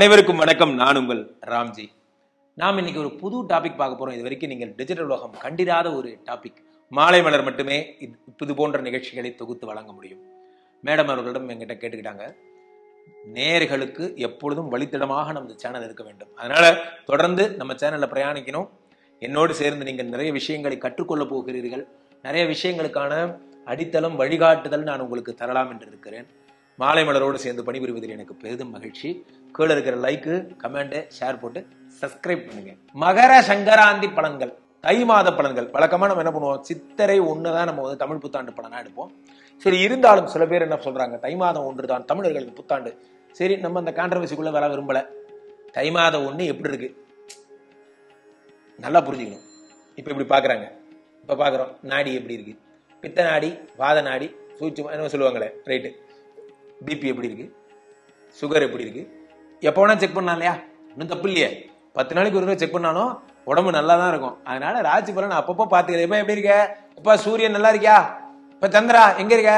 அனைவருக்கும் வணக்கம். நான் உங்கள் ராம்ஜி. நாம் இன்னைக்கு ஒரு புது டாபிக் பார்க்க போறோம். இது வரைக்கும் நீங்கள் டிஜிட்டல் உலகம் கண்டிராத ஒரு டாபிக் மாலை மலர் மட்டுமே இது இது போன்ற நிகழ்ச்சிகளை தொகுத்து வழங்க முடியும். மேடம் அவர்களிடம் எங்கிட்ட கேட்டுக்கிட்டாங்க. நேர்களுக்கு எப்பொழுதும் வழித்தடமாக நமது சேனல் இருக்க வேண்டும். அதனால தொடர்ந்து நம்ம சேனல்ல பிரயாணிக்கணும். என்னோடு சேர்ந்து நீங்கள் நிறைய விஷயங்களை கற்றுக்கொள்ள போகிறீர்கள். நிறைய விஷயங்களுக்கான அடித்தளம் வழிகாட்டுதல் நான் உங்களுக்கு தரலாம் என்று இருக்கிறேன். மாலை மலரோடு சேர்ந்து பணிபுரிவதில் எனக்கு பெரிதும் மகிழ்ச்சி. கீழே இருக்கிற லைக்கு கமெண்ட் ஷேர் போட்டு சப்ஸ்கிரைப் பண்ணுங்க. மகர சங்கராந்தி பலன்கள் தை மாத பலன்கள். வழக்கமாக நம்ம என்ன பண்ணுவோம்? சித்திரை ஒன்று தான் நம்ம வந்து தமிழ் புத்தாண்டு பலனாக எடுப்போம். சரி இருந்தாலும் சில பேர் என்ன சொல்கிறாங்க தை மாதம் ஒன்று தான் தமிழர்களுக்கு புத்தாண்டு. சரி நம்ம அந்த கான்ட்ரவர்சிக்குள்ளே வர விரும்பலை. தை மாதம் ஒன்று எப்படி இருக்கு? நல்லா புரிஞ்சுக்கணும். இப்போ இப்படி பார்க்குறாங்க இப்போ பார்க்குறோம் நாடி எப்படி இருக்கு? பித்த நாடி வாத நாடி சூட்சம் என்ன சொல்லுவாங்களே? ரைட்டு பிபி எப்படி இருக்கு? சுகர் எப்படி இருக்கு? எப்போ வேணா செக் பண்ணலாம் இல்லையா? இன்னும் தப்பு இல்லையே. பத்து நாளைக்கு ஒரு தடவை செக் பண்ணாலும் உடம்பு நல்லா தான் இருக்கும். அதனால ராசி பலன் அப்பப்போ பார்த்துக்கிறேன். இப்போ எப்படி இருக்க? இப்போ சூரியன் நல்லா இருக்கியா? இப்போ சந்திரா எங்க இருக்க?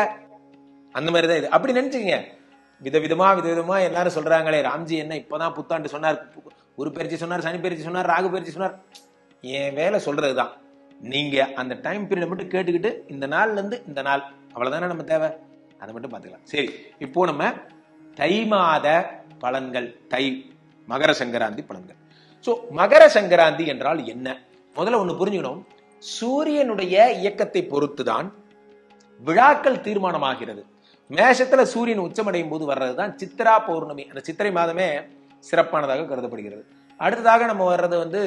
அந்த மாதிரி தான் இது. அப்படி நினைச்சுங்க விதவிதமா விதவிதமா எல்லாரும் சொல்றாங்களே ராம்ஜி என்ன இப்பதான் புத்தாண்டு சொன்னார். குரு பயிற்சி சொன்னார் சனி பயிற்சி சொன்னார் ராகு பயிற்சி சொன்னார். என் வேலை சொல்றது தான் நீங்க அந்த டைம் பீரியட் மட்டும் கேட்டுக்கிட்டு இந்த நாள்ல இருந்து இந்த நாள். அவ்வளவுதானே நம்ம தேவை? அதை மட்டும் பார்த்துக்கலாம். சரி இப்போ நம்ம தை மாத பலன்கள் தை மகர சங்கராந்தி பலன்கள் ஸோ மகர சங்கராந்தி என்றால் என்ன? முதல்ல ஒன்று புரிஞ்சுக்கணும். சூரியனுடைய இயக்கத்தை பொறுத்துதான் விழாக்கள் தீர்மானமாகிறது. மேஷத்துல சூரியன் உச்சமடையும் போது வர்றது தான் சித்திரா பௌர்ணமி. அந்த சித்திரை மாதமே சிறப்பானதாக கருதப்படுகிறது. அடுத்ததாக நம்ம வர்றது வந்து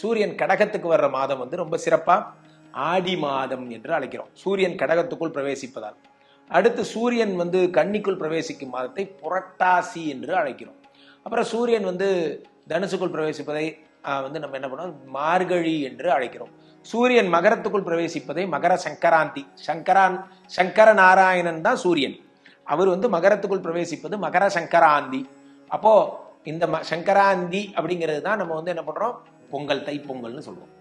சூரியன் கடகத்துக்கு வர்ற மாதம் வந்து ரொம்ப சிறப்பா ஆடி மாதம் என்று அழைக்கிறோம். சூரியன் கடகத்துக்குள் பிரவேசிப்பதால். அடுத்து சூரியன் வந்து கன்னிக்குள் பிரவேசிக்கும் மாதத்தை புரட்டாசி என்று அழைக்கிறோம். அப்புறம் சூரியன் வந்து தனுசுக்குள் பிரவேசிப்பதை வந்து நம்ம என்ன பண்ணுவோம்? மார்கழி என்று அழைக்கிறோம். சூரியன் மகரத்துக்குள் பிரவேசிப்பதை மகர சங்கராந்தி சங்கரான் சங்கர நாராயணன் தான் சூரியன். அவர் வந்து மகரத்துக்குள் பிரவேசிப்பது மகர சங்கராந்தி. அப்போ இந்த ம- சங்கராந்தி அப்படிங்கிறது தான் நம்ம வந்து என்ன பண்றோம்? பொங்கல் தைப்பொங்கல்னு சொல்லுவோம்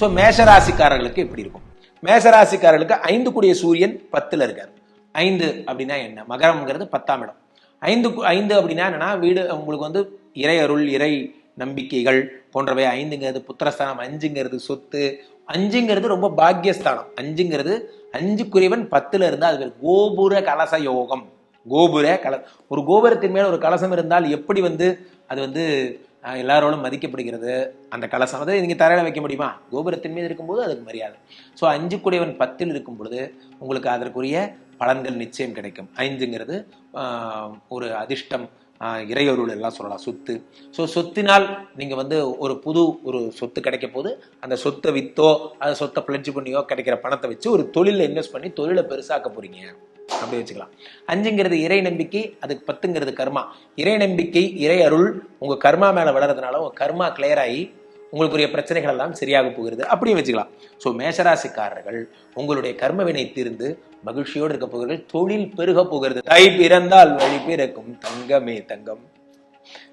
ஸோ மேஷராசிக்காரர்களுக்கு எப்படி இருக்கும். மேஷராசிக்காரர்களுக்கு ஐந்து கூடிய சூரியன் பத்துல இருக்கார். ஐந்து அப்படின்னா என்ன? மகரம்ங்கிறது பத்தாம் இடம். ஐந்து கு- ஐந்து அப்படின்னா என்னன்னா வீடு உங்களுக்கு வந்து இறை அருள் இறை நம்பிக்கைகள் போன்றவை ஐந்துங்கிறது புத்திரஸ்தானம் அஞ்சுங்கிறது சொத்து. அஞ்சுங்கிறது ரொம்ப பாக்கியஸ்தானம். அஞ்சுங்கிறது அஞ்சுக்குரியவன் பத்துல இருந்தால் அது பேர் கோபுர கலச யோகம். கோபுர கல ஒரு கோபுரத்தின் மேல ஒரு கலசம் இருந்தால் எப்படி வந்து அது வந்து எல்லாரோடும் மதிக்கப்படுகிறது? அந்த கலசம் அதை நீங்கள் தரையில வைக்க முடியுமா? கோபுரத்தின் மீது இருக்கும்போது அதுக்கு மரியாதை. ஸோ அஞ்சு பத்தில் இருக்கும் பொழுது உங்களுக்கு அதற்குரிய பலன்கள் நிச்சயம் கிடைக்கும். ஐந்துங்கிறது ஒரு அதிர்ஷ்டம் இறையொருள் எல்லாம் சொல்லலாம் சொத்து. ஸோ சொத்தினால் நீங்கள் வந்து ஒரு புது ஒரு சொத்து கிடைக்க போது அந்த சொத்தை வித்தோ அந்த சொத்தை பிளட்ஜ் பண்ணியோ கிடைக்கிற பணத்தை வச்சு ஒரு தொழிலில் இன்வெஸ்ட் பண்ணி தொழிலை பெருசாக்க போறீங்க. அப்படி வச்சுக்கலாம். அஞ்சுங்கிறது இறை நம்பிக்கை அதுக்கு பத்துங்கிறது கர்மா. இறை நம்பிக்கை இறை அருள் உங்க கர்மா மேல வளர்றதுனால உங்க கர்மா கிளியர் ஆகி உங்களுக்குரிய பிரச்சனைகள் எல்லாம் சரியாக போகிறது. அப்படியும் வச்சுக்கலாம். ஸோ மேஷராசிக்காரர்கள் உங்களுடைய கர்ம வினை தீர்ந்து மகிழ்ச்சியோடு இருக்க போகிறீர்கள் தொழில் பெருக போகிறது. தை பிறந்தால் வழி பிறக்கும் தங்கமே தங்கம்.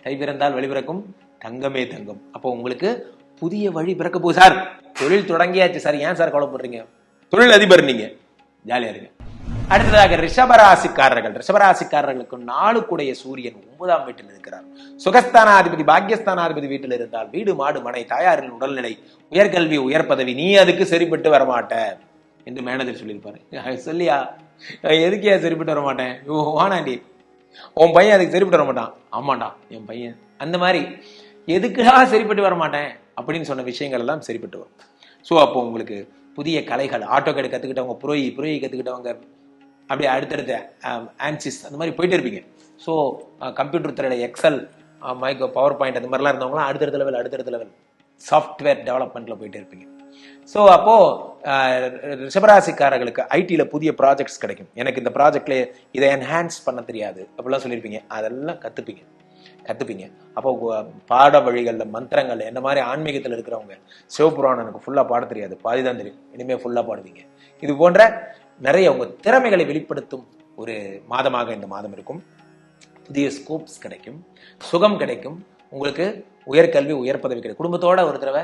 தை பிறந்தால் வழி பிறக்கும் தங்கமே தங்கம். அப்போ உங்களுக்கு புதிய வழி பிறக்க போகுது சார். தொழில் தொடங்கியாச்சு சார். ஏன் சார் கவலைப்படுறீங்க? தொழில் அதிபர் நீங்க. ஜாலியா இருங்க. அடுத்ததாக ரிஷபராசிக்காரர்கள். ரிஷபராசிக்காரர்களுக்கு நாலு கூடைய சூரியன் ஒன்பதாம் வீட்டில் இருக்கிறார். சுகஸ்தானாதிபதி பாக்கியஸ்தானாதிபதி வீட்டில் இருந்தால் வீடு மாடு மனை தாயாரின் உடல்நிலை உயர்கல்வி உயர் பதவி நீ அதுக்கு சரிப்பட்டு வரமாட்ட. என்று மேனேஜர் சொல்லியிருப்பாரு. சொல்லியா? எதுக்கே எதுக்கு சரிப்பட்டு வர மாட்டேன்? ஓ, வானாண்டி உன் பையன் அதுக்கு சரிப்பட்டு வர மாட்டான். ஆமாண்டா என் பையன். அந்த மாதிரி எதுக்குடா சரிப்பட்டு வர மாட்டேன்? அப்படின்னு சொன்ன விஷயங்கள் எல்லாம் சரிப்பட்டு வரும். ஸோ அப்போ உங்களுக்கு புதிய கலைகள் ஆட்டோகேடு கற்றுக்கிட்டவங்க புரோயி புரோயி e, e கற்றுக்கிட்டவங்க அப்படியே அடுத்தடுத்த ஆன்சிஸ் அந்த மாதிரி போயிட்டு இருப்பீங்க. ஸோ கம்ப்யூட்டர் துறையில எக்ஸல் மைக்ரோ பவர் பாயிண்ட் அந்த மாதிரிலாம் இருந்தவங்களாம் அடுத்தடுத்த லெவல் அடுத்தடுத்த லெவல் சாஃப்ட்வேர் டெவலப்மெண்ட்ல போயிட்டு இருப்பீங்க. ஸோ அப்போது ரிஷபராசிக்காரர்களுக்கு ஐடியில் புதிய ப்ராஜெக்ட்ஸ் கிடைக்கும். எனக்கு இந்த ப்ராஜெக்ட்ல இதை என்ஹான்ஸ் பண்ண தெரியாது. அப்படிலாம் சொல்லியிருப்பீங்க. அதெல்லாம் கற்றுப்பீங்க கற்றுப்பீங்க அப்போ பாட வழிகளில் மந்திரங்கள் என்ன மாதிரி ஆன்மீகத்தில் இருக்கிறவங்க சிவபுராணம் எனக்கு ஃபுல்லாக பாட தெரியாது. பாதி தான் தெரியும் இனிமேல் ஃபுல்லாக பாடுவீங்க. இது போன்ற நிறைய உங்கள் திறமைகளை வெளிப்படுத்தும் ஒரு மாதமாக இந்த மாதம் இருக்கும். புதிய ஸ்கோப்ஸ் கிடைக்கும். சுகம் கிடைக்கும். உங்களுக்கு உயர்கல்வி உயர் பதவி கிடைக்கும். குடும்பத்தோட ஒரு தடவை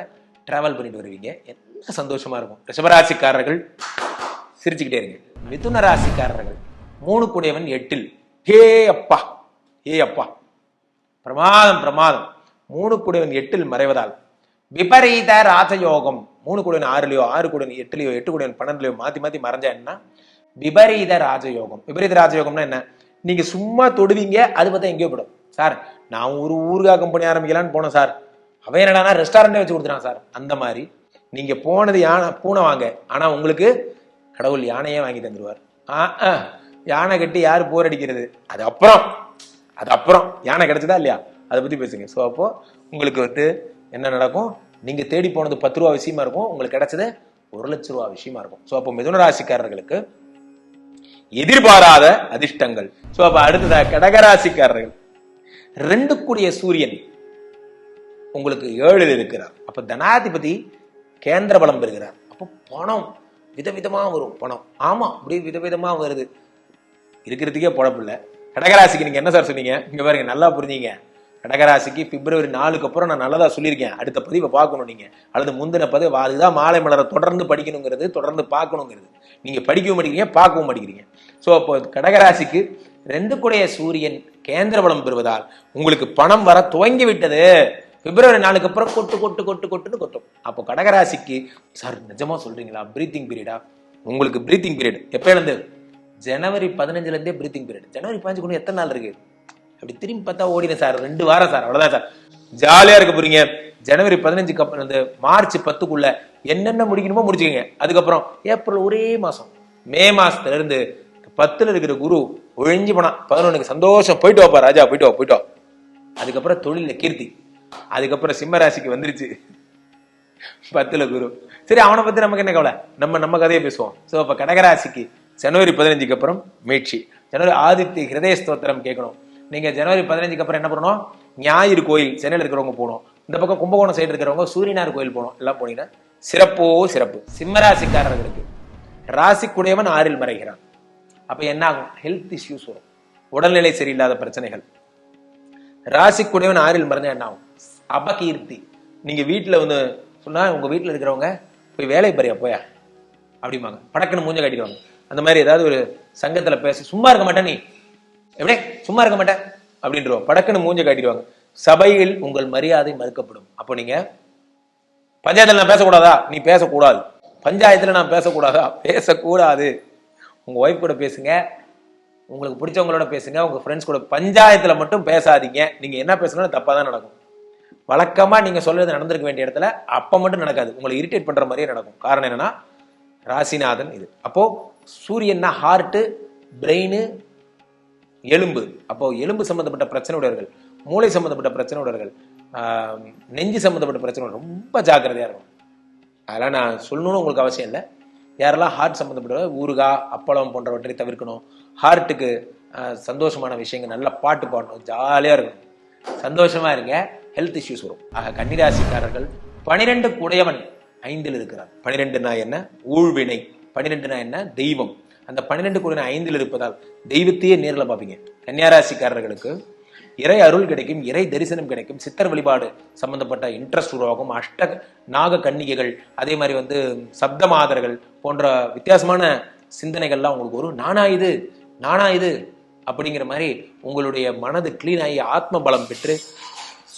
ட்ராவல் பண்ணிட்டு வருவீங்க. சந்தோஷமா இருக்கும்? ரிஷபராசிக்காரர்கள் சிரிச்சுக்கிட்டே இருங்க. மிதுன ராசிக்காரர்கள் மூணு கூடியவன் எட்டில். ஹே அப்பா ஏ அப்பா. பிரமாதம் பிரமாதம். மூணு கூடியவன் எட்டில் மறைவதால். விபரீத ராஜயோகம். மூணு குடிவன் ஆறுலயோ ஆறு குடிவன் எட்டுலயோ எட்டு குடிவன் பன்னெண்டுலயோ மாத்தி மாத்தி மறைஞ்சா என்ன? விபரீத ராஜயோகம். விபரீத ராஜயோகம்னா என்ன? நீங்க சும்மா தொடுவீங்க அது பார்த்தா எங்கேயோ போடும் சார் நான் ஒரு ஊருகா கம்பெனி ஆரம்பிக்கலான்னு போனேன் சார். அவன் என்னடானா ரெஸ்டாரண்டே வச்சு கொடுத்துறான் சார். அந்த மாதிரி நீங்க போனது யானை பூனை வாங்க. ஆனா உங்களுக்கு கடவுள் யானையே வாங்கி தந்துடுவார் ஆ ஆ, யானை கட்டி யாரு போர் அடிக்கிறது? அது அப்புறம். அது அப்புறம். யானை கிடைச்சதா இல்லையா? அதை பத்தி பேசுங்க. ஸோ அப்போ உங்களுக்கு வந்து என்ன நடக்கும்? நீங்க தேடி போனது பத்து ரூபா விஷயமா இருக்கும். உங்களுக்கு கிடைச்சது ஒரு லட்ச ரூபா விஷயமா இருக்கும். ஸோ அப்போ மிதுன ராசிக்காரர்களுக்கு எதிர்பாராத அதிர்ஷ்டங்கள். ஸோ அப்ப அடுத்ததா கடகராசிக்காரர்கள். ரெண்டு கூடிய சூரியன் உங்களுக்கு ஏழில் இருக்கிறார். அப்ப தனாதிபதி கேந்திர பலம் பெறுகிறார். அப்போ பணம் விதவிதமாக வரும் பணம். ஆமாம் அப்படியே விதவிதமாக வருது. இருக்கிறதுக்கே பொழப்பு கடகராசிக்கு நீங்கள் என்ன சார் சொன்னீங்க? இங்கே பாருங்க நல்லா புரிஞ்சீங்க. கடகராசிக்கு பிப்ரவரி நாலுக்கு அப்புறம் நான் நல்லதா சொல்லியிருக்கேன். அடுத்த பதிவை பார்க்கணும் நீங்க. அல்லது முந்தின பதிவு அதுதான் மாலை மலரை தொடர்ந்து படிக்கணுங்கிறது தொடர்ந்து பார்க்கணுங்கிறது. நீங்க படிக்கவும் மாட்டேங்கிறீங்க பார்க்கவும் மாட்டேங்கிறீங்க. ஸோ அப்போ கடகராசிக்கு ரெண்டு குடைய சூரியன் கேந்திர பலம் பெறுவதால் உங்களுக்கு பணம் வர துவங்கி விட்டது. பிப்ரவரி நாளுக்கு அப்புறம் கொட்டு கொட்டு கொட்டு கொட்டுன்னு கொட்டும். அப்போ கடகராசிக்கு சார் நிஜமா சொல்றீங்களா? பிரீத்திங் பீரியடா உங்களுக்கு பிரீத்திங் பீரியட் எப்ப இருந்து? ஜனவரி பதினஞ்சுல இருந்தே பிரீத்திங் பீரியட் ஜனவரி பதினஞ்சு கூட எத்தனை நாள் இருக்கு? அப்படி திரும்பி பார்த்தா ஓடினேன் சார். ரெண்டு வாரம் சார். அவ்வளவுதான் சார். ஜாலியா இருக்க போறீங்க. ஜனவரி பதினஞ்சுக்கு அப்புறம் இந்த மார்ச் பத்துக்குள்ள என்னென்ன முடிக்கணுமோ முடிச்சுக்கங்க. அதுக்கப்புறம் ஏப்ரல் ஒரே மாசம். மே மாசத்துல இருந்து பத்துல இருக்கிற குரு ஒழிஞ்சு போனா பதினொன்னுக்கு சந்தோஷம். போயிட்டு வாப்பா ராஜா போயிட்டு வா போயிட்டு வா. அதுக்கப்புறம் தொழில கீர்த்தி. அதுக்கப்புறம் சிம்ம ராசிக்கு வந்துருச்சு. பத்துல குரு. சரி அவனை பத்தி நமக்கு என்ன கவலை? நம்ம நம்ம கதையை பேசுவோம். சோ அப்ப கடகராசிக்கு ஜனவரி பதினஞ்சுக்கு அப்புறம் மீட்சி. ஜனவரி ஆதித்ய ஹிரதய ஸ்தோத்திரம் கேட்கணும். நீங்க ஜனவரி பதினஞ்சுக்கு அப்புறம் என்ன பண்ணணும் ஞாயிறு கோயில் சென்னையில் இருக்கிறவங்க போகணும். இந்த பக்கம் கும்பகோணம் சைடு இருக்கிறவங்க சூரியனார் கோயில் போகணும். எல்லாம் போனீங்கன்னா சிறப்போ சிறப்பு. சிம்மராசிக்காரர்களுக்கு ராசிக்குடையவன் ஆறில் மறைகிறான். அப்ப என்ன ஆகும் ஹெல்த் இஷ்யூஸ் வரும். உடல்நிலை சரியில்லாத பிரச்சனைகள். ராசிக்குடையவன் ஆறில் மறைஞ்சா என்ன ஆகும் அபகீர்த்தி. நீங்கள் வீட்டில் வந்து சொன்னால் உங்கள் வீட்டில் இருக்கிறவங்க போய் வேலை பாரியா போயா? அப்படிம்பாங்க. படக்குன்னு மூஞ்ச காட்டிடுவாங்க. அந்த மாதிரி ஏதாவது ஒரு சங்கத்தில் பேச சும்மா இருக்க மாட்டேன் நீ. எப்படி? சும்மா இருக்க மாட்டேன்? அப்படின்றோம் படக்குன்னு மூஞ்ச காட்டிடுவாங்க. சபையில் உங்கள் மரியாதை மறுக்கப்படும். அப்போ நீங்கள் பஞ்சாயத்தில் நான் பேசக்கூடாதா? நீ பேசக்கூடாது. பஞ்சாயத்தில் நான் பேசக்கூடாதா? பேசக்கூடாது. உங்கள் ஒய்ஃப் கூட பேசுங்க. உங்களுக்கு பிடிச்சவங்களோட பேசுங்க. உங்கள் ஃப்ரெண்ட்ஸ் கூட பஞ்சாயத்தில் மட்டும் பேசாதீங்க. நீங்கள் என்ன பேசணும் தப்பாக தான் நடக்கும். வழக்கமா நீங்க சொல்றது நடந்திருக்க வேண்டிய இடத்துல அப்ப மட்டும் நடக்காது. உங்களை இரிட்டேட் பண்ற மாதிரியே நடக்கும். காரணம் என்னன்னா ராசிநாதன் இது. அப்போ சூரியன்னா ஹார்ட்டு பிரெயின் எலும்பு. அப்போ எலும்பு சம்பந்தப்பட்ட பிரச்சனை உடையவர்கள் மூளை சம்பந்தப்பட்ட பிரச்சனை உடையவர்கள் நெஞ்சு சம்பந்தப்பட்ட பிரச்சனை ரொம்ப ஜாக்கிரதையா இருக்கும் அதெல்லாம் நான் சொல்லணும்னு உங்களுக்கு அவசியம் இல்லை. யாரெல்லாம் ஹார்ட் சம்மந்தப்பட்ட ஊறுகாய் அப்பளம் போன்றவற்றை தவிர்க்கணும். ஹார்ட்டுக்கு சந்தோஷமான விஷயங்கள் நல்ல பாட்டு பாடணும். ஜாலியாக இருக்கணும். சந்தோஷமா இருங்க. ஹெல்த் இஷ்யூஸ் வரும். ஆக கன்னிராசிக்காரர்கள் பனிரெண்டு குடையவன் ஐந்தில் இருக்கிறார். பனிரெண்டுனா என்ன? ஊழ்வினை. பனிரெண்டுனா என்ன? தெய்வம். அந்த பன்னிரெண்டு குடையவன் ஐந்தில் இருப்பதால் தெய்வத்தையே நேரில் பார்ப்பீங்க. கன்னியாராசிக்காரர்களுக்கு இறை அருள் கிடைக்கும் இறை தரிசனம் கிடைக்கும் சித்தர் வழிபாடு சம்பந்தப்பட்ட இன்ட்ரெஸ்ட் உருவாகும். அஷ்ட நாக கன்னிகைகள் அதே மாதிரி வந்து சப்த மாதர்கள் போன்ற வித்தியாசமான சிந்தனைகள்லாம் உங்களுக்கு வரும். நானா இது? நானா இது? அப்படிங்கிற மாதிரி உங்களுடைய மனது கிளீன் ஆகி ஆத்ம பலம் பெற்று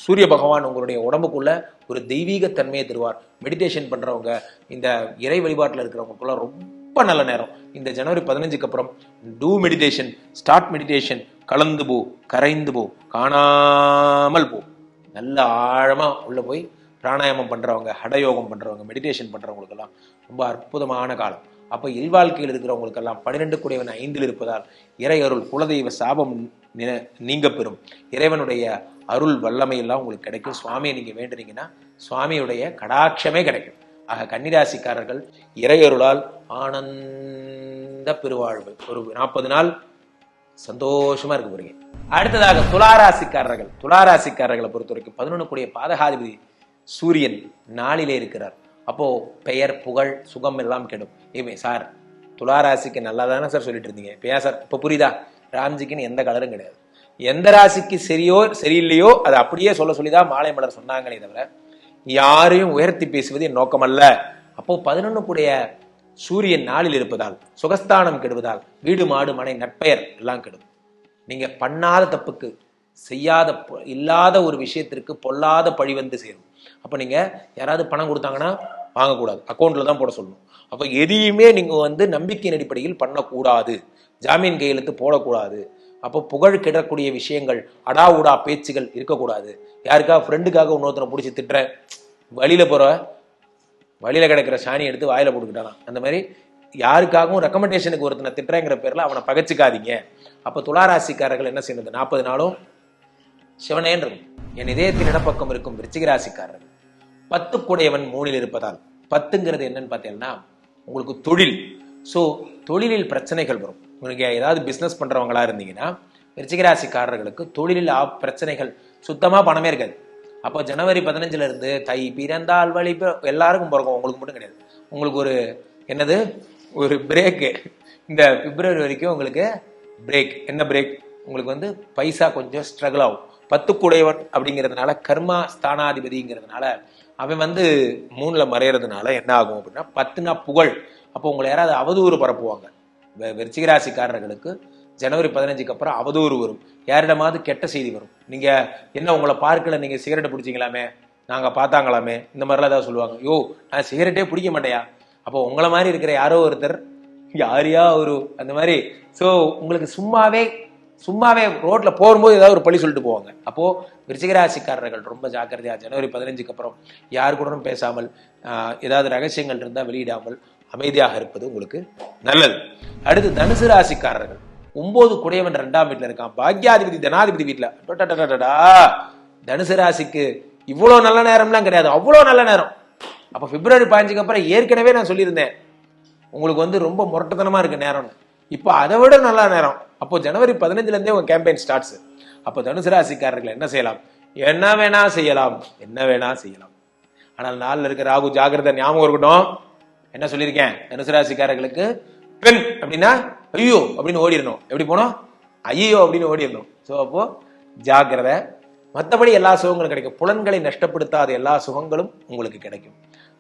சூரிய பகவான் உங்களுடைய உடம்புக்குள்ள ஒரு தெய்வீக தன்மையை தருவார். மெடிடேஷன் பண்றவங்க இந்த இறை வழிபாட்டில் இருக்கிறவங்களுக்குள்ள ரொம்ப நல்ல நேரம். இந்த ஜனவரி பதினஞ்சுக்கு அப்புறம் டூ மெடிடேஷன் ஸ்டார்ட் மெடிடேஷன் கலந்து போ கரைந்து போ காணாமல் போ. நல்ல ஆழமா உள்ள போய் பிராணாயாமம் பண்றவங்க ஹடயோகம் பண்றவங்க மெடிடேஷன் பண்றவங்களுக்கெல்லாம் ரொம்ப அற்புதமான காலம். அப்ப இல்வாழ்க்கையில் இருக்கிறவங்களுக்கெல்லாம் பன்னிரெண்டு கூடியவன் ஐந்தில் இருப்பதால் இறை அருள் குலதெய்வ சாபம் நின- நீங்க பெறும் இறைவனுடைய அருள் வல்லமையெல்லாம் உங்களுக்கு கிடைக்கும். சுவாமியை நீங்கள் வேண்டுறீங்கன்னா சுவாமியுடைய கடாட்சமே கிடைக்கும். ஆக கன்னிராசிக்காரர்கள் இறையருளால் ஆனந்த பெருவாழ்வு. ஒரு நாற்பது நாள் சந்தோஷமா இருக்க போறீங்க. அடுத்ததாக துளாராசிக்காரர்கள். துளாராசிக்காரர்களை பொறுத்த வரைக்கும் பதினொன்று கூடிய பாதகாதிபதி சூரியன் நாளிலே இருக்கிறார். அப்போ பெயர் புகழ் சுகம் எல்லாம் கெடும். ஏமே சார் துளாராசிக்கு நல்லா தானே சார் சொல்லிட்டு இருந்தீங்க. இப்போ ஏன் சார்? இப்போ புரியுதா? ராம்ஜிக்குன்னு எந்த கலரும் கிடையாது. எந்த ராசிக்கு சரியோ சரியில்லையோ அதை அப்படியே சொல்ல சொல்லிதான் மாலை மலர் சொன்னாங்களே தவிர யாரையும் உயர்த்தி பேசுவது என் நோக்கமல்ல. அப்போ பதினொன்னு கூடிய சூரியன் நாளில் இருப்பதால் சுகஸ்தானம் கெடுவதால் வீடு மாடு மனை நட்பெயர் எல்லாம் கெடும். நீங்க பண்ணாத தப்புக்கு செய்யாத இல்லாத ஒரு விஷயத்திற்கு பொல்லாத பழி வந்து சேரும். அப்போ நீங்கள் யாராவது பணம் கொடுத்தாங்கன்னா வாங்கக்கூடாது. அக்கௌண்ட்டில் தான் போட சொல்லணும். அப்போ எதையுமே நீங்கள் வந்து நம்பிக்கையின் அடிப்படையில் பண்ணக்கூடாது. ஜாமீன் கையெழுத்து போடக்கூடாது. அப்போ புகழ் கிடக்கூடிய விஷயங்கள் அடா உடா பேச்சுகள் இருக்கக்கூடாது. யாருக்கா ஃப்ரெண்டுக்காக இன்னொருத்தனை பிடிச்சி திட்டுற? வழியில் போகிற வழியில் கிடக்கிற சாணி எடுத்து வாயில போட்டுக்கிட்டானா? அந்த மாதிரி யாருக்காகவும் ரெக்கமெண்டேஷனுக்கு ஒருத்தனை திட்டுறேங்கிற பேரில் அவனை பகைச்சிக்காதீங்க. அப்போ துளாராசிக்காரர்கள் என்ன செய்யறது? நாற்பது நாளும் சிவனேன் இருக்கும் என் இதயத்தின் இடப்பக்கம் இருக்கும் விருச்சிக ராசிக்காரர்கள் பத்து கூடையவன் மூணில் இருப்பதால் பத்துங்கிறது என்னன்னு பார்த்தீங்கன்னா உங்களுக்கு தொழில். ஸோ தொழிலில் பிரச்சனைகள் வரும். உங்களுக்கு ஏதாவது பிஸ்னஸ் பண்ணுறவங்களா இருந்தீங்கன்னா விருச்சிகராசிக்காரர்களுக்கு தொழிலில் பிரச்சனைகள் சுத்தமாக பணமே இருக்காது. அப்போ ஜனவரி பதினஞ்சுலேருந்து தை பிறந்தால் வழி எல்லாருக்கும் பிறக்கும். உங்களுக்கு மட்டும் கிடையாது. உங்களுக்கு ஒரு என்னது? ஒரு பிரேக்கு இந்த பிப்ரவரி வரைக்கும் உங்களுக்கு பிரேக் என்ன பிரேக் உங்களுக்கு வந்து பைசா கொஞ்சம் ஸ்ட்ரகிள் ஆகும். பத்து கூடையவன் அப்படிங்கிறதுனால கர்மா ஸ்தானாதிபதிங்கிறதுனால அவன் வந்து மூணில் மறையறதுனால என்ன ஆகும் அப்படின்னா பத்துனா புகழ். அப்போ உங்களை யாராவது அவதூறு பரப்புவாங்க. விருச்சிகராசிக்காரர்களுக்கு ஜனவரி பதினஞ்சுக்கு அப்புறம் அவதூறு வரும். யாரிடமாவது கெட்ட செய்தி வரும். நீங்க என்ன உங்களை பார்க்கல நீங்க சிகரெட்டை பிடிச்சிங்களாமே நாங்க பார்த்தாங்களாமே இந்த மாதிரிலாம் ஏதாவது சொல்லுவாங்க. யோ நான் சிகரெட்டே பிடிக்க மாட்டேயா? அப்போ உங்களை மாதிரி இருக்கிற யாரோ ஒருத்தர் யாரையா ஒரு அந்த மாதிரி. ஸோ உங்களுக்கு சும்மாவே சும்மாவே ரோட்ல போகும்போது ஏதாவது ஒரு பழி சொல்லிட்டு போவாங்க. அப்போ விருச்சிகராசிக்காரர்கள் ரொம்ப ஜாக்கிரதையா ஜனவரி பதினஞ்சுக்கு அப்புறம் யாரு கூட பேசாமல் ஏதாவது ரகசியங்கள் இருந்தால் வெளியிடாமல் அமைதியாக இருப்பது உங்களுக்கு நல்லது. அடுத்து தனுசு ராசிக்காரர்கள். ஒன்பது குடையவன் ரெண்டாம் வீட்டில் இருக்கான். பாக்யாதிபதி தனாதிபதி வீட்டில். தனுசு ராசிக்கு இவ்வளோ நல்ல நேரம்லாம் கிடையாது. அவ்வளோ நல்ல நேரம். அப்போ பிப்ரவரி பதினஞ்சுக்கு அப்புறம் ஏற்கனவே நான் சொல்லியிருந்தேன். உங்களுக்கு வந்து ரொம்ப முரட்டத்தனமாக இருக்க நேரம்னு. இப்போ அதை விட நல்ல நேரம். அப்போ ஜனவரி பதினஞ்சுலேருந்தே உங்கள் கேம்பெயின் ஸ்டார்ட்ஸ் அப்போ தனுசு ராசிக்காரர்கள் என்ன செய்யலாம்? என்ன வேணா செய்யலாம். என்ன வேணா செய்யலாம். ஆனால் நாளில் இருக்க ராகு ஜாகிரதை ஞாபகம் இருக்கட்டும். என்ன சொல்லியிருக்கேன்? தனுசு ராசிக்காரர்களுக்கு பெண் அப்படின்னா ஐயோ அப்படின்னு ஓடிடணும். எப்படி போனோம்? ஐயோ அப்படின்னு ஓடிடணும். ஸோ அப்போ ஜாக்கிரதை. மற்றபடி எல்லா சுகங்களும் கிடைக்கும். புலன்களை நஷ்டப்படுத்தாத எல்லா சுகங்களும் உங்களுக்கு கிடைக்கும்.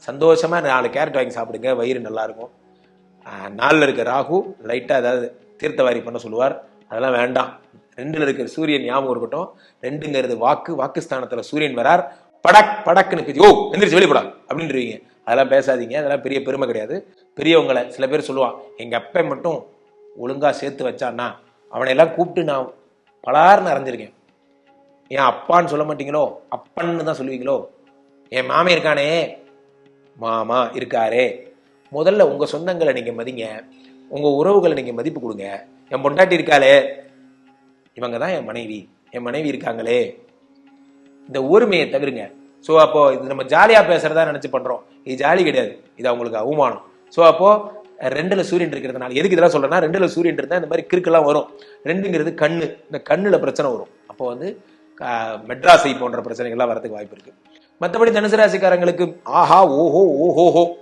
சந்தோஷமா நாலு கேரட் வாங்கி சாப்பிடுங்க. வயிறு நல்லா இருக்கும் நாலில் இருக்க ராகு லைட்டாக ஏதாவது தீர்த்தவாரி பண்ண சொல்லுவார். அதெல்லாம் வேண்டாம். ரெண்டுல இருக்கிற சூரியன் ஞாபகம் இருக்கட்டும். ரெண்டுங்கிறது வாக்கு. வாக்குஸ்தானத்துல சூரியன் வரார். படக் படக்குன்னு ஓ எந்திரிச்சு வெளிப்படா அப்படின்றீங்க. அதெல்லாம் பேசாதீங்க. அதெல்லாம் பெரிய பெருமை கிடையாது. பெரியவங்களை சில பேர் சொல்லுவான் எங்கள் அப்பை மட்டும் ஒழுங்காக சேர்த்து வச்சான்னா அவனையெல்லாம் கூப்பிட்டு நான் பலார்னு அரைஞ்சிருக்கேன். என் அப்பான்னு சொல்ல மாட்டீங்களோ? அப்பன்னு தான் சொல்லுவீங்களோ? என் மாமே இருக்கானே. மாமா இருக்காரே. முதல்ல உங்கள் சொந்தங்களை நீங்கள் மதிங்க. உங்கள் உறவுகளை நீங்கள் மதிப்பு கொடுங்க. என் பொண்டாட்டி இருக்காளே. இவங்க தான் என் மனைவி. என் மனைவி இருக்காங்களே. இந்த ஒருமையை தவிருங்க. ஸோ அப்போ இது நம்ம ஜாலியா பேசுறதா நினைச்சு பண்றோம். இது ஜாலி கிடையாது. இது அவங்களுக்கு அவமானம். ஸோ அப்போ ரெண்டுல சூரியன் இருக்கிறதுனால எதுக்கு இதெல்லாம் சொல்றேன்னா ரெண்டுல சூரியன் இருந்தா இந்த மாதிரி கிறுக்கெல்லாம் வரும். ரெண்டுங்கிறது கண்ணு. இந்த கண்ணுல பிரச்சனை வரும். அப்போ வந்து கா- மெட்ராஸை போன்ற பிரச்சனைகள்லாம் வரதுக்கு வாய்ப்பு இருக்கு. மற்றபடி தனுசு ராசிக்காரங்களுக்கு ஆஹா ஓஹோ ஓஹோஹோ.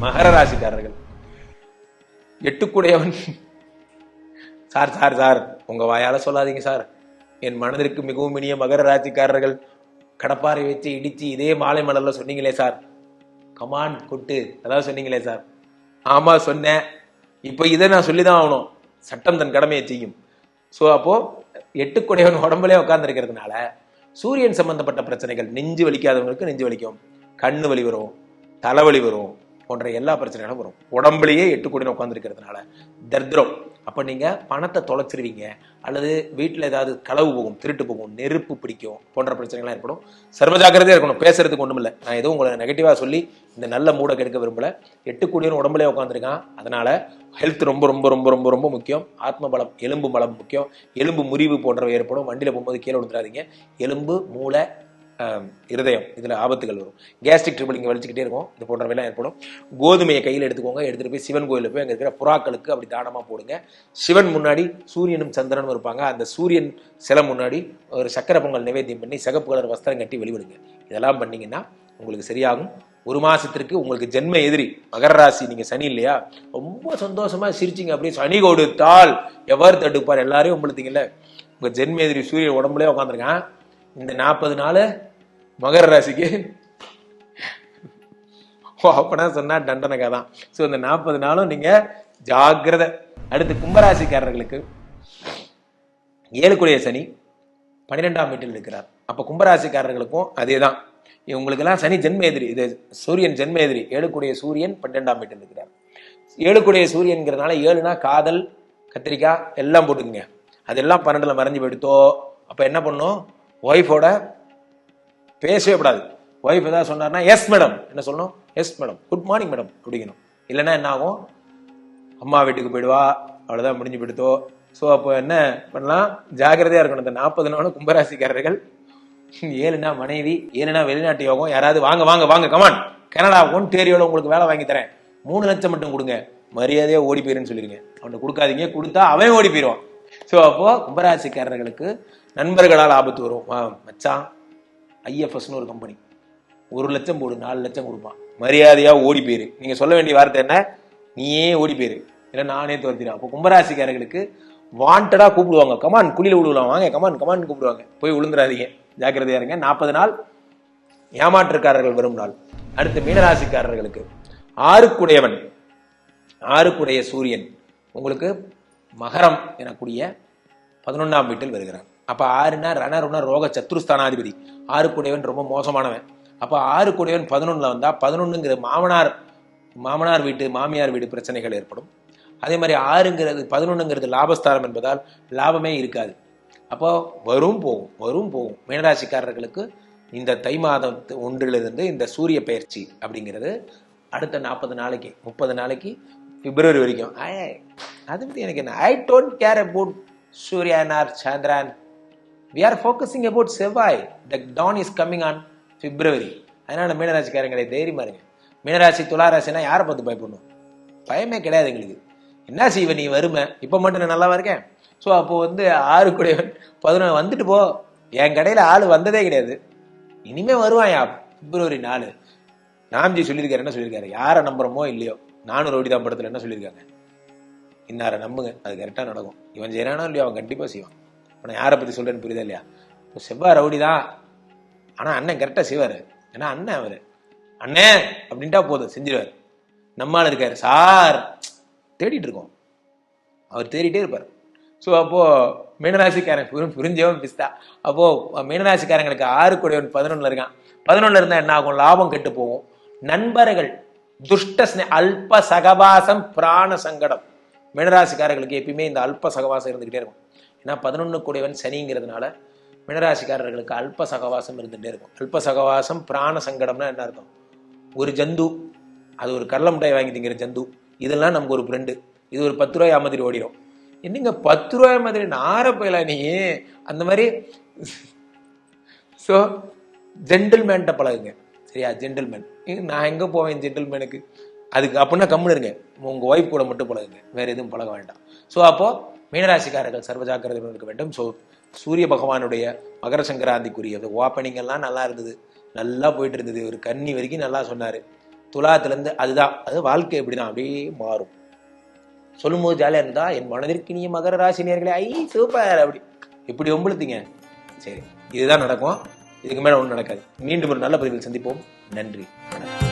மகர ராசிக்காரர்கள். எட்டுக்குடையவன். சார் சார் சார் உங்க வாயால சொல்லாதீங்க சார். என் மனதிற்கு மிகவும் இனிய மகர ராசிக்காரர்கள். கடப்பாறை வச்சு இடிச்சு இதே மாலை மலர்ல சொன்னீங்களே சார். கமான் கொட்டு அதாவது சொன்னீங்களே சார். ஆமா சொன்னேன். இப்போ இதை நான் சொல்லிதான் ஆகணும். சட்டம் தன் கடமையை செய்யும். ஸோ அப்போ எட்டுக்குடையவன் உடம்புலே உட்கார்ந்துருக்கிறதுனால சூரியன் சம்பந்தப்பட்ட பிரச்சனைகள் நெஞ்சு வலிக்காதவங்களுக்கு நெஞ்சு வலிக்கும். கண்ணு வலி வரும். தலைவலி வரும். போன்ற எல்லா பிரச்சனைகளும் வரும். உடம்புலயே எட்டு கோடி உட்காந்துருக்கிறதுனால தர்திரம். அப்போ நீங்கள் பணத்தை தொலைச்சிருவீங்க. அல்லது வீட்டில் ஏதாவது களவு போகும் திருட்டு போகும் நெருப்பு பிடிக்கும் போன்ற பிரச்சனைகள்லாம் ஏற்படும். சர்வஜாக்கிரதையாக இருக்கணும். பேசுறதுக்கு ஒன்றும் இல்லை நான் எதுவும் உங்களை நெகட்டிவாக சொல்லி இந்த நல்ல மூடை கெடுக்க விரும்பல. எட்டு கோடியும் உடம்புலயே உட்காந்துருக்கான் அதனால ஹெல்த் ரொம்ப ரொம்ப ரொம்ப ரொம்ப ரொம்ப முக்கியம். ஆத்ம பலம் எலும்பு பலம் முக்கியம். எலும்பு முறிவு போன்றவை ஏற்படும். வண்டியில் போகும்போது கீழே விழுந்துடாதீங்க. எலும்பு மூளை இருதயம். இதில் ஆபத்துகள் வரும். கேஸ்ட்ரிக் ட்ரிபிள் இங்கே வலிச்சுக்கிட்டே இருக்கும். இது போன்றவைலாம் ஏற்படும் கோதுமையை கையில் எடுத்துக்கோங்க. எடுத்துகிட்டு போய் சிவன் கோயிலில் போய் அங்கே இருக்கிற புறாக்களுக்கு அப்படி தானமாக போடுங்க. சிவன் முன்னாடி சூரியனும் சந்திரனும் இருப்பாங்க. அந்த சூரியன் சிலை முன்னாடி ஒரு சக்கரை பொங்கல் நிவேத்தியம் பண்ணி சிகப்பு கலர் வஸ்திரம் கட்டி வெளிவிடுங்க. இதெல்லாம் பண்ணிங்கன்னா உங்களுக்கு சரியாகும். ஒரு மாசத்திற்கு உங்களுக்கு ஜென்ம எதிரி மகர ராசி நீங்க சனி இல்லையா? ரொம்ப சந்தோஷமா சிரிச்சிங்க. அப்படியே சனி கொடுத்தால் எவர் தடுப்பார்? எல்லாரையும் உங்களுத்தீங்கல்ல உங்க ஜென்ம எதிரி சூரியன் உடம்புலேயே உட்காந்துருக்கான் இந்த நாற்பது நாள் மகர ராசிக்கு. ஓ அப்பனா சொன்னா தண்டனகா தான் ஸோ இந்த நாற்பது நாளும் நீங்க ஜாக்கிரதை. அடுத்து கும்பராசிக்காரர்களுக்கு ஏழுக்குடைய சனி பன்னிரெண்டாம் வீட்டில் இருக்கிறார். அப்ப கும்பராசிக்காரர்களுக்கும் அதே தான் இவங்களுக்கெல்லாம் சனி ஜென்மேதிரி இது சூரியன் ஜென்மேதிரி. ஏழுக்குடைய சூரியன் பன்னிரெண்டாம் வீட்டில் இருக்கிறார். ஏழுக்குடைய சூரியன்கிறதுனால ஏழுனா காதல் கத்திரிக்காய் எல்லாம் போட்டுக்குங்க. அதெல்லாம் பன்னெண்டுல மறைஞ்சு போயிடுத்தோ. அப்ப என்ன பண்ணும்? ஒய்ஃபோட பேசவே கூடாது. ஒய்ஃப் ஏதாவது சொன்னார்னா எஸ் மேடம் என்ன சொல்லணும்? Yes madam good morning madam குடிக்கணும். இல்லைன்னா என்ன ஆகும்? அம்மா வீட்டுக்கு போயிடுவா. அவ்வளோதான் முடிஞ்சு போயிடுதோ. ஸோ அப்போ என்ன பண்ணலாம்? ஜாகிரதையாக இருக்கணும். இந்த நாற்பது நாளும் கும்பராசிக்காரர்கள். ஏழுனா மனைவி ஏழுனா வெளிநாட்டு யோகம். யாராவது வாங்க வாங்க வாங்க கமான் கனடா ஒன்டேரியோல உங்களுக்கு வேலை வாங்கி தரேன். மூணு லட்சம் மட்டும் கொடுங்க. மரியாதையாக ஓடி போயிருன்னு சொல்லிருங்க அவனை கொடுக்காதீங்க. கொடுத்தா அவன் ஓடி போயிடுவான். ஸோ அப்போ கும்பராசிக்காரர்களுக்கு நண்பர்களால் ஆபத்து வரும். வா, மச்சான். ஐஎஃப்எஸ்னு ஒரு கம்பெனி ஒரு லட்சம் போடு நாலு லட்சம் கொடுப்பான். மரியாதையாக ஓடி போயிரு. நீங்கள் சொல்ல வேண்டிய வார்த்தை என்ன? நீயே ஓடி போயிரு. இல்லை நானே துரத்திடும் அப்போ கும்பராசிக்காரர்களுக்கு வாண்டடாக கூப்பிடுவாங்க. கமான் குழியில் விழுவலாம். வாங்க கமான் கமான் கூப்பிடுவாங்க. போய் விழுந்துடாதீங்க ஜாக்கிரதையாக இருங்க. நாற்பது நாள் ஏமாற்றுக்காரர்கள் வரும் நாள். அடுத்து மீனராசிக்காரர்களுக்கு. ஆறுக்குடையவன் ஆறுக்குடைய சூரியன். உங்களுக்கு மகரம் எனக்கூடிய பதினொன்றாம் வீட்டில் வருகிறான் அப்போ ஆறுனா ரணருண ரோக சத்துருஸ்தானாதிபதி ஆறுக்குடையவன் ரொம்ப மோசமானவன். அப்போ ஆறு ஆறுக்குடையவன் பதினொன்றில் வந்தால் பதினொன்றுங்கிற மாமனார் மாமனார் வீட்டு மாமியார் வீடு பிரச்சனைகள் ஏற்படும். அதே மாதிரி ஆறுங்கிறது பதினொன்னுங்கிறது லாபஸ்தானம் என்பதால் லாபமே இருக்காது. அப்போது வரும் போகும் வரும் போகும். மீனராசிக்காரர்களுக்கு இந்த தை மாதம் ஒன்றிலிருந்து இந்த சூரிய பயிற்சி அப்படிங்கிறது அடுத்த நாற்பது நாளைக்கு முப்பது நாளைக்கு பிப்ரவரி வரைக்கும். அது பற்றி எனக்கு என்ன? ஐ டோன்ட் கேர் அபவுட் சூரியனார் சந்திரன் வி ஆர் ஃபோக்கஸிங் அபவுட் செவ்வாய். The dawn is coming on February அதனால மீனராசிக்காரங்களை தைரியமா இருங்க. மீனராசி துளாராசினா யாரை பார்த்து பயப்படணும்? பயமே கிடையாது எங்களுக்கு. என்ன செய்வ நீ வருமை இப்போ மட்டும் நான் நல்லாவா இருக்கேன்? ஸோ அப்போ வந்து ஆறு கூடையவன் பதினொன்று வந்துட்டு போ. என் கடையில் ஆள் வந்ததே கிடையாது. இனிமே வருவாயா பிப்ரவரி நாலு. நாம்ஜி சொல்லியிருக்காரு என்ன சொல்லியிருக்காரு? யாரை நம்புறமோ இல்லையோ நானும் ரவுடி தான் படத்தில் என்ன சொல்லியிருக்காங்க? இன்னாரை நம்புங்க அது கரெக்டாக நடக்கும். இவன் செய்யறானோ இல்லையோ அவன் கண்டிப்பாக செய்வான். இப்போ நான் யாரை பற்றி சொல்கிறேன்னு புரியுதா இல்லையா? இப்போ செவ்வாய் ரவுடி தான் ஆனால் அண்ணன் கரெக்டாக செய்வார். ஏன்னா அண்ணன் அவர். அண்ணே அப்படின்ட்டா போதும் செஞ்சிருவார். நம்மால் இருக்கார். சார் தேடிட்டு இருக்கோம். அவர் தேடிட்டே இருப்பார். ஸோ அப்போது மீனராசிக்காரன் புரிஞ்சவன் பிஸ்தா. அப்போது மீனராசிக்காரங்களுக்கு ஆறு கொடையவன் பதினொன்றில் இருக்கான். பதினொன்றில் இருந்தால் என்ன ஆகும்? லாபம் கெட்டு போகும். நண்பர்கள் துஷ்ட அல்ப சகவாசம் பிராண சங்கடம். மீனராசிக்காரர்களுக்கு எப்பயுமே இந்த அல்ப சகவாசம் இருந்துகிட்டே இருக்கும். ஏன்னா பதினொன்று கூடியவன் சனிங்கிறதுனால மினராசிக்காரர்களுக்கு அல்ப சகவாசம் இருந்துகிட்டே இருக்கும். அல்ப சகவாசம் பிராண சங்கடம்னா என்ன அர்த்தம்? ஒரு ஜந்து அது ஒரு கடலை மிட்டாய் வாங்கி திங்கிற ஜந்து இதெல்லாம் நமக்கு ஒரு ஃப்ரெண்டு இது ஒரு பத்து ரூபாய் மாதிரி ஓடிடும் என்னங்க பத்து ரூபாய் மாதிரி நார போயில நீ? அந்த மாதிரி ஸோ ஜென்டில்மேன்ட்ட பழகுங்க. சரியா ஜென்டில்மேன் நான் எங்கே போவேன் ஜென்டில்மேனுக்கு அதுக்கு அப்படின்னா கம்முன்னு இருங்க. உங்கள் ஒய்ஃப் கூட மட்டும் பழகுங்க. வேறு எதுவும் பழக வேண்டாம். ஸோ அப்போது மீனராசிக்காரர்கள் சர்வ ஜாக்கிரதையுடன் இருக்க வேண்டும். ஸோ சூரிய பகவானுடைய மகர சங்கராந்திக்குரிய ஓப்பனிங் எல்லாம் நல்லா இருந்தது. நல்லா போயிட்டு இருந்தது ஒரு கன்னி வரைக்கும் நல்லா சொன்னார். துலாத்துலேருந்து அதுதான். அது வாழ்க்கை எப்படிதான் அப்படியே மாறும். சொல்லும்போது ஜாலியாக இருந்தா என் மனதிற்கு நீ மகர ராசி நேர்களே ஐ சூப்பர் அப்படி. இப்படி ஒம்பளுத்தீங்க சரி இதுதான் நடக்கும். இதுக்கு மேலே ஒன்றும் நடக்காது. மீண்டும் ஒரு நல்ல பதிவில் சந்திப்போம். நன்றி. வணக்கம்.